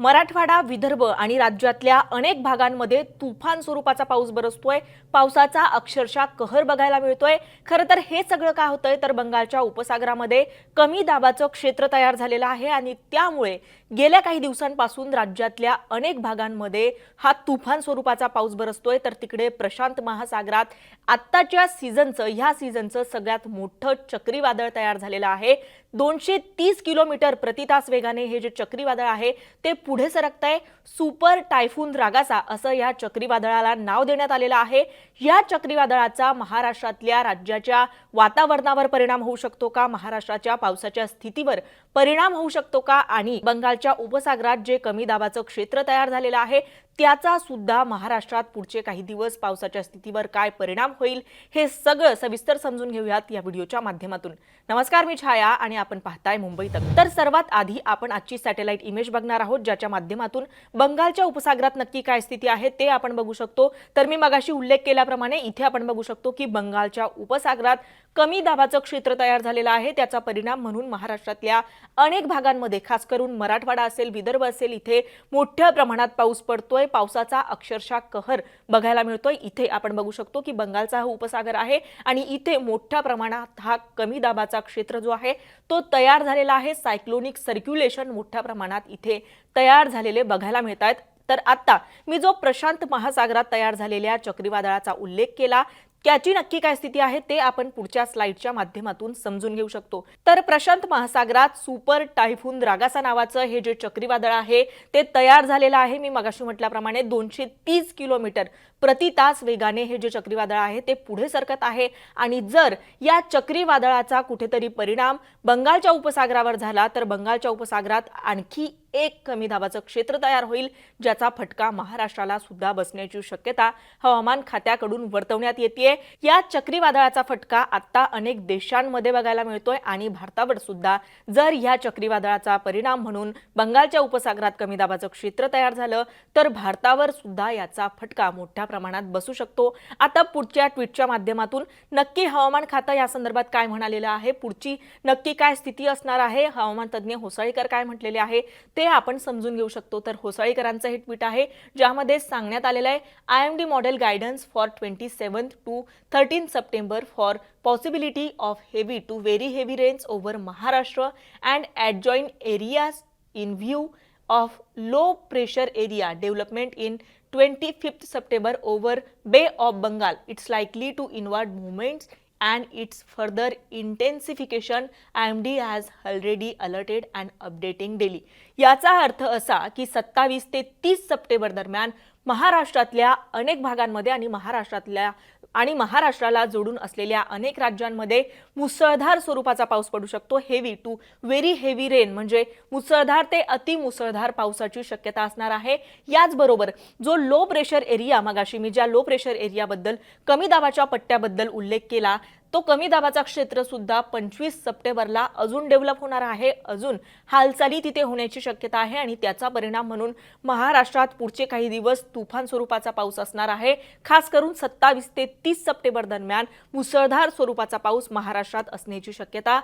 मराठवाडा विदर्भ आणि राज्यातल्या अनेक भागांमध्ये तुफान स्वरूपाचा पाऊस बरसतोय. पावसाचा अक्षरशः कहर बघायला मिळतोय. खरं तर हे सगळं काय होतंय? तर बंगालच्या उपसागरामध्ये कमी दाबाचं क्षेत्र तयार झालेलं आहे आणि त्यामुळे गेल्या काही दिवसांपासून राज्यातल्या अनेक भागांमध्ये हा तुफान स्वरूपाचा पाऊस बरसतोय. तर तिकडे प्रशांत महासागरात आत्ताच्या सीझनचं ह्या सीझनचं सगळ्यात मोठं चक्रीवादळ तयार झालेलं आहे. दोनशे तीस किलोमीटर प्रतितास वेगाने हे जे चक्रीवादळ आहे ते पुढे सरकत आहे सुपर टायफून रागासा असं या चक्रीवादळाला नाव देण्यात आलेलं आहे. या चक्रीवादळाचा महाराष्ट्रातल्या राज्याच्या वातावरणावर परिणाम होऊ शकतो का? महाराष्ट्राच्या पावसाच्या स्थितीवर परिणाम होऊ शकतो का? आणि बंगाल बंगालच्या उपसागरात जे कमी दाबाचं क्षेत्र तयार झालेलं आहे त्याचा सुद्धा महाराष्ट्रात पुढचे काही दिवस पावसाच्या स्थितीवर काय परिणाम होईल हे सगळं सविस्तर समजून घेऊयात या व्हिडिओच्या माध्यमातून. नमस्कार मी छाया आणि आपण पाहताय मुंबई तक. तर सर्वात आधी आपण आजची सॅटेलाइट इमेज बघणार आहोत ज्याच्या माध्यमातून बंगालच्या उपसागरात नक्की काय स्थिती आहे ते आपण बघू शकतो. तर मी मगाशी उल्लेख केल्याप्रमाणे इथे आपण बघू शकतो की बंगालच्या उपसागरात कमी दाबाचं क्षेत्र तयार झालेलं आहे. त्याचा परिणाम म्हणून महाराष्ट्रातल्या अनेक भागांमध्ये खास करून मराठवाडा असेल विदर्भ असेल इथे मोठ्या प्रमाणात पाऊस पडतोय. पावसाचा अक्षरशः कहर बघायला मिळतोय. इथे आपण बघू शकतो की बंगालचा हा उपसागर आहे आणि इथे मोठ्या प्रमाणात हा कमी दाबाचा क्षेत्र जो आहे तो तयार झालेला आहे. सायक्लोनिक सर्क्युलेशन मोठ्या प्रमाणात इथे तयार झालेले बघायला मिळत आहेत तर आता मी जो प्रशांत महासागरात तयार झालेल्या चक्रीवादळाचा उल्लेख केला त्याची नक्की काय स्थिती आहे ते आपण पुढच्या स्लाइडच्या माध्यमातून समजून घेऊ शकतो. तर प्रशांत महासागरात सुपर टायफून रागासा नावाचं हे जे चक्रीवादळ आहे ते तयार झालेलं आहे. मी मगाशी म्हटल्याप्रमाणे दोनशे तीस किलोमीटर प्रति तास वेगाने हे जे चक्रीवादळ आहे ते पुढे सरकत आहे. आणि जर या चक्रीवादळाचा कुठेतरी परिणाम बंगालच्या उपसागरावर झाला तर बंगालच्या उपसागरात आणखी एक कमी दाबाचं क्षेत्र तयार होईल ज्याचा फटका महाराष्ट्राला सुद्धा बसण्याची शक्यता हवामान खात्याकडून वर्तवण्यात येते या चक्रीवादळाचा फटका आता अनेक देशांमध्ये बघायला मिळतोय आणि भारतावर सुद्धा. जर या चक्रीवादळाचा परिणाम म्हणून बंगालच्या उपसागरात कमी दाबाचं क्षेत्र तयार झालं तर भारतावर सुद्धा याचा फटका मोठ्या प्रमाणात बसू शकतो. आता पुढच्या ट्विटच्या माध्यमातून नक्की हवामान खातं या संदर्भात काय म्हणालेलं आहे? पुढची नक्की काय स्थिती असणार आहे? हवामान तज्ज्ञ होसाळीकर काय म्हटलेले आहे? ते आपण समजून घेऊ शकतो तर होसाळीकरांचं हे ट्विट आहे ज्यामध्ये सांगण्यात आलेलं आहे I M D model guidance for twenty seventh to thirteen September for possibility of heavy to very heavy rains over Maharashtra and adjoin areas in view of low pressure area development in 25th September over Bay of Bengal. It's likely to inward movements and its further intensification IMD has already alerted and updating daily. याचा अर्थ असा की सत्तावीस ते तीस September दरम्यान महाराष्ट्रातल्या अनेक भागांमध्ये आणि महाराष्ट्रातल्या आणि महाराष्ट्राला जोडून असलेल्या अनेक राज्यांमध्ये मुसळधार स्वरूपाचा पाऊस पडू शकतो. Heavy to very heavy rain म्हणजे मुसळधार ते अति मुसळधार पावसाची शक्यता असणार आहे. याचबरोबर जो लो प्रेशर एरिया मगाशी मी ज्या लो प्रेशर एरियाबद्दल कमी दाबाच्या पट्ट्याबद्दल उल्लेख केला तो कमी दाबाचा क्षेत्र सुद्धा पंचवीस सप्टेंबरला अजून डेव्हलप होणार आहे. अजून हालचाली तिथे होण्याची शक्यता आहे आणि त्याचा परिणाम म्हणून महाराष्ट्रात पुढचे काही दिवस तुफान स्वरूपाचा पाऊस असणार आहे. खास करून सत्तावीस ते तीस सप्टेंबर दरम्यान मुसळधार स्वरूपाचा पाऊस महाराष्ट्रात असण्याची शक्यता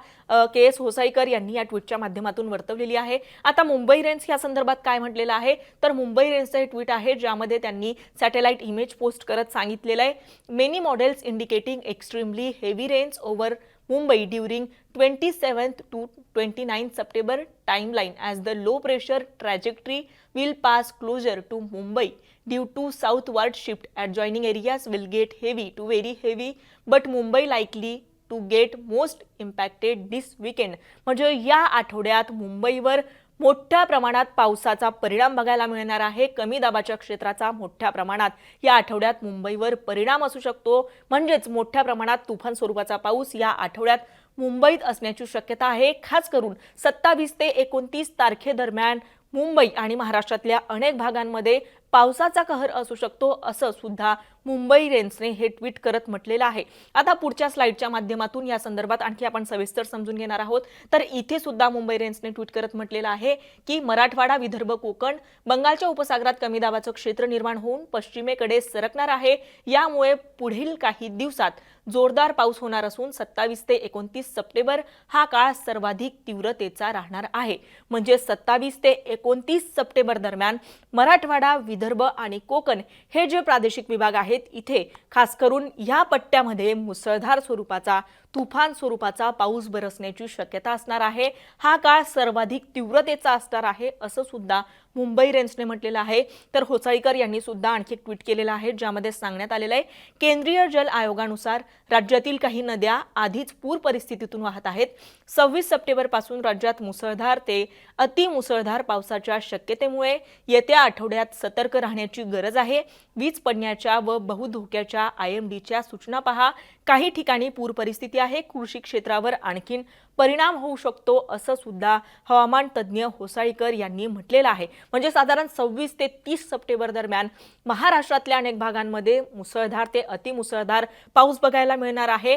के एस होसाईकर यांनी या ट्विटच्या माध्यमातून वर्तवलेली आहे. आता मुंबई रेन्स या संदर्भात काय म्हटलेलं आहे? तर मुंबई रेन्सचं हे ट्विट आहे ज्यामध्ये त्यांनी सॅटेलाइट इमेज पोस्ट करत सांगितलेलं आहे. Many models indicating extremely heavy rains over Mumbai during twenty seventh to twenty ninth September timeline as the low pressure trajectory will pass closer to Mumbai due to southward shift adjoining areas will get heavy to very heavy but Mumbai likely to get most impacted this weekend म्हणजे या आठवड्यात मुंबईवर मोठ्या प्रमाणात पावसाचा परिणाम बघायला मिळणार आहे. कमी दाबाच्या क्षेत्राचा मोठ्या प्रमाणात. या आठवड्यात मुंबईवर परिणाम असू शकतो. म्हणजेच मोठ्या प्रमाणात तुफान स्वरूपाचा पाऊस या आठवड्यात मुंबईत असण्याची शक्यता आहे. खास करून सत्तावीस ते एकोणतीस तारखेदरम्यान मुंबई आणि महाराष्ट्रातल्या अनेक भागांमध्ये पावसाचा कहर असू शकतो असं सुद्धा मुंबई रेन्सने हे ट्विट करत म्हटलेलं आहे. आता पुढच्या स्लाइडच्या माध्यमातून या संदर्भात आणखी आपण सविस्तर समजून घेणार आहोत. तर इथे सुद्धा मुंबई रेन्सने ट्विट करत म्हटलेलं आहे की मराठवाडा विदर्भ कोकण बंगालच्या उपसागरात कमी दाबाचं क्षेत्र निर्माण होऊन पश्चिमेकडे सरकणार आहे. यामुळे पुढील काही दिवसात जोरदार पाऊस होणार असून सत्तावीस ते एकोणतीस सप्टेंबर हा काळ सर्वाधिक तीव्रतेचा राहणार आहे. म्हणजे सत्तावीस ते एकोणतीस सप्टेंबर दरम्यान मराठवाडा विदर्भ आणि कोकण हे जे प्रादेशिक विभाग आहेत इथे खास करून या पट्ट्यामध्ये मुसळधार स्वरूपाचा तुफान स्वरूपाचा पाऊस बरसण्याची शक्यता असणार आहे. हा काळ सर्वाधिक तीव्रतेचा असणार आहे असं सुद्धा मुंबई रेन्सने म्हटलेलं आहे. तर होसाळीकर यांनी सुद्धा आणखी ट्विट केलेलं आहे ज्यामध्ये सांगण्यात आलेलं आहे केंद्रीय जल आयोगानुसार राज्यातील काही नद्या आधीच पूर परिस्थितीतून वाहत आहेत. सव्वीस सप्टेंबरपासून राज्यात मुसळधार ते अतिमुसळधार पावसाच्या शक्यतेमुळे येत्या आठवड्यात सतर्क राहण्याची गरज आहे. वीज पडण्याच्या व बहुधोक्याच्या आय एम डीच्या सूचना पहा. काही ठिकाणी पूर परिस्थिती आहे. कृषी क्षेत्रावर आणखीन परिणाम होऊ शकतो असं सुद्धा हवामान तज्ज्ञ होसाळीकर यांनी म्हटलेलं आहे. म्हणजे साधारण सव्वीस ते तीस सप्टेंबर दरम्यान महाराष्ट्रातल्या अनेक भागांमध्ये मुसळधार ते अतिमुसळधार पाऊस बघायला मिळणार आहे.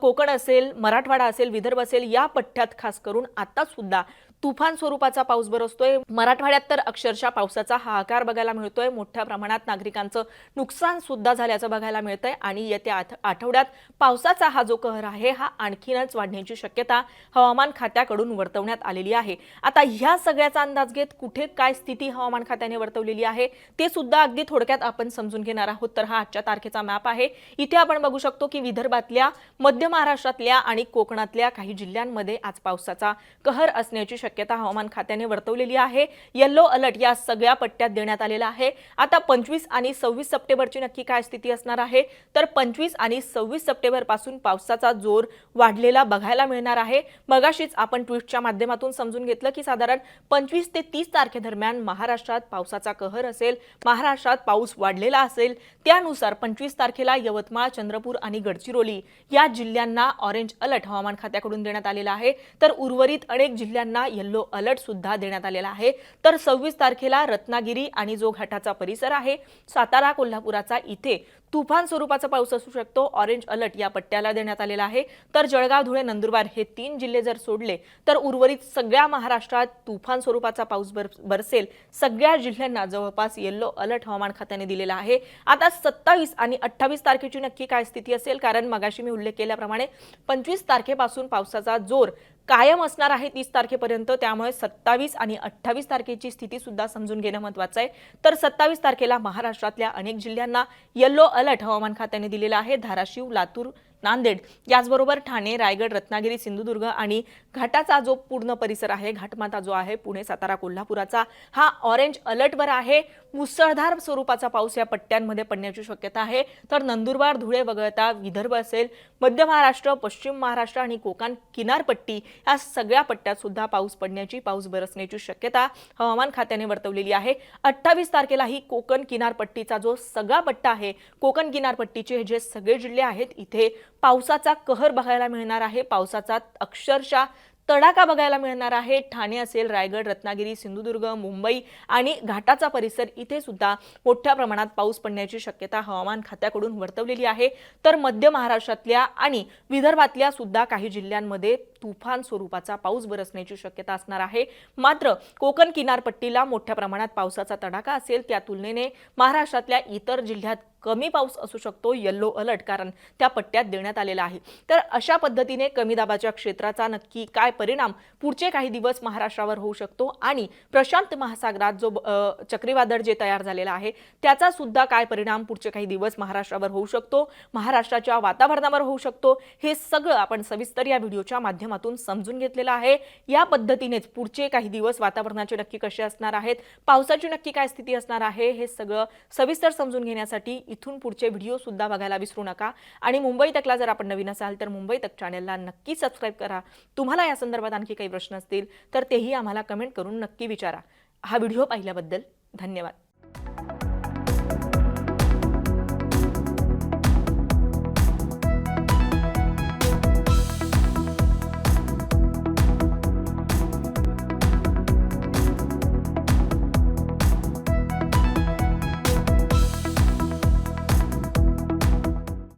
कोकण असेल मराठवाडा असेल विदर्भ असेल या पठ्ठ्यात खास करून आता सुद्धा तुफान स्वरूपाचा पाऊस बरसतोय मराठवाड्यात तर अक्षरशः पावसाचा हाहाकार बघायला मिळतोय. मोठ्या प्रमाणात नागरिकांचं नुकसान सुद्धा झाल्याचं बघायला मिळतंय आणि येत्या आठ- आठवड्यात पावसाचा हा जो कहर आहे हा आणखीनच वाढण्याची शक्यता हवामान खात्याकडून वर्तवण्यात आलेली आहे. आता ह्या सगळ्याचा अंदाज घेत कुठे काय स्थिती हवामान खात्याने वर्तवलेली आहे ते सुद्धा अगदी थोडक्यात आपण समजून घेणार आहोत. तर हा आजच्या तारखेचा मॅप आहे. इथे आपण बघू शकतो की विदर्भातल्या मध्य महाराष्ट्रातल्या आणि कोकणातल्या काही जिल्ह्यांमध्ये आज पावसाचा कहर असण्याची शक्यता हवामान खात्याने वर्तवलेली आहे. येल्लो अलर्ट या सगळ्या पट्ट्यात देण्यात आलेला आहे. आता पंचवीस आणि सव्वीस सप्टेंबरची नक्की काय स्थिती असणार आहे? तर पंचवीस आणि सव्वीस सप्टेंबरपासून पावसाचा जोर वाढलेला बघायला मिळणार आहे. मगाशीच आपण ट्विटच्या माध्यमातून समजून घेतलं की साधारण पंचवीस ते तीस तारखेदरम्यान महाराष्ट्रात पावसाचा कहर असेल महाराष्ट्रात पाऊस वाढलेला असेल त्यानुसार पंचवीस तारखेला यवतमाळ चंद्रपूर आणि गडचिरोली या जिल्ह्यांना ऑरेंज अलर्ट हवामान खात्याकडून देण्यात आलेला आहे. तर उर्वरित अनेक जिल्ह्यांना येल्लो अलर्ट सुद्धा देण्यात आलेला आहे. तर सव्वीस तारखेला रत्नागिरी आणि जो घाटाचा परिसर आहे. सातारा कोल्हापुराचा इथे तुफान स्वरूपाचा पाऊस असू शकतो. ऑरेंज अलर्ट या पट्ट्याला देण्यात आलेला आहे. तर जळगाव धुळे नंदुरबार हे तीन जिल्हे जर सोडले तर उर्वरित सगळ्या महाराष्ट्रात तुफान स्वरूपाचा पाऊस बर बरसेल. सगळ्या जिल्ह्यांना जवळपास येल्लो अलर्ट हवामान खात्याने दिलेला आहे. आता सत्तावीस आणि अठ्ठावीस तारखेची नक्की काय स्थिती असेल? कारण मगाशी मी उल्लेख केल्याप्रमाणे पंचवीस तारखेपासून पावसाचा जोर कायम असणार आहे तीस तारखेपर्यंत. त्यामुळे सत्तावीस आणि अठ्ठावीस तारखेची स्थिती सुद्धा समजून घेणं महत्वाचं आहे. तर सत्तावीस तारखेला महाराष्ट्रातल्या अनेक जिल्ह्यांना येल्लो अलर्ट हवामान खात्याने दिलेला आहे. धाराशिव लातूर नांदेड. याचबरोबर ठाणे रायगड रत्नागिरी सिंधुदुर्ग आणि घाटाचा जो पूर्ण परिसर आहे घाटमाता जो आहे पुणे सातारा कोल्हापुराचा हा ऑरेंज अलर्टवर आहे. मुसळधार स्वरूपाचा पाऊस या पट्ट्यांमध्ये पडण्याची शक्यता आहे. तर नंदुरबार धुळे वगळता विदर्भ असेल मध्य महाराष्ट्र पश्चिम महाराष्ट्र आणि कोकण किनारपट्टी या सगळ्या पट्ट्यात सुद्धा पाऊस पडण्याची पाऊस बरसण्याची शक्यता हवामान खात्याने वर्तवलेली आहे. अठ्ठावीस तारखेलाही कोकण किनारपट्टीचा जो सगळा पट्टा आहे कोकण किनारपट्टीचे जे सगळे जिल्हे आहेत इथे पावसाचा कहर बघायला मिळणार आहे. पावसाचा अक्षरशः तडाखा बघायला मिळणार आहे. ठाणे असेल रायगड रत्नागिरी सिंधुदुर्ग मुंबई आणि घाटाचा परिसर इथे सुद्धा मोठ्या प्रमाणात पाऊस पडण्याची शक्यता हवामान खात्याकडून वर्तवलेली आहे. तर मध्य महाराष्ट्रातल्या आणि विदर्भातल्या सुद्धा काही जिल्ह्यांमध्ये तुफान स्वरूपाचा पाऊस बरसण्याची शक्यता असणार आहे. मात्र कोकण किनारपट्टीला मोठ्या प्रमाणात पावसाचा तडाखा असेल त्या तुलनेने महाराष्ट्रातल्या इतर जिल्ह्यात कमी पाऊस असू शकतो येल्लो अलर्ट कारण त्या पट्ट्यात देण्यात आलेला आहे. तर अशा पद्धतीने कमी दाबाच्या क्षेत्राचा नक्की काय परिणाम पुढचे काही दिवस महाराष्ट्रावर होऊ शकतो आणि प्रशांत महासागरात जो चक्रीवादळ जे तयार झालेला आहे त्याचा सुद्धा काय परिणाम पुढचे काही दिवस महाराष्ट्रावर होऊ शकतो महाराष्ट्राच्या वातावरणावर होऊ शकतो हे सगळं आपण सविस्तर या व्हिडिओच्या माध्यमातून समजून घेतलेलं आहे. या पद्धतीनेच पुढचे काही दिवस वातावरणाचे नक्की कसे असणार आहेत पावसाची नक्की काय स्थिती असणार आहे हे सगळं सविस्तर समजून घेण्यासाठी इथून पुढचे व्हिडिओसुद्धा बघायला विसरू नका. आणि मुंबई तकला जर आपण नवीन असाल तर मुंबई तक चॅनलला नक्की सबस्क्राईब करा. तुम्हाला या संदर्भात आणखी काही प्रश्न असतील तर तेही आम्हाला कमेंट करून नक्की विचारा. हा व्हिडिओ पाहिल्याबद्दल धन्यवाद.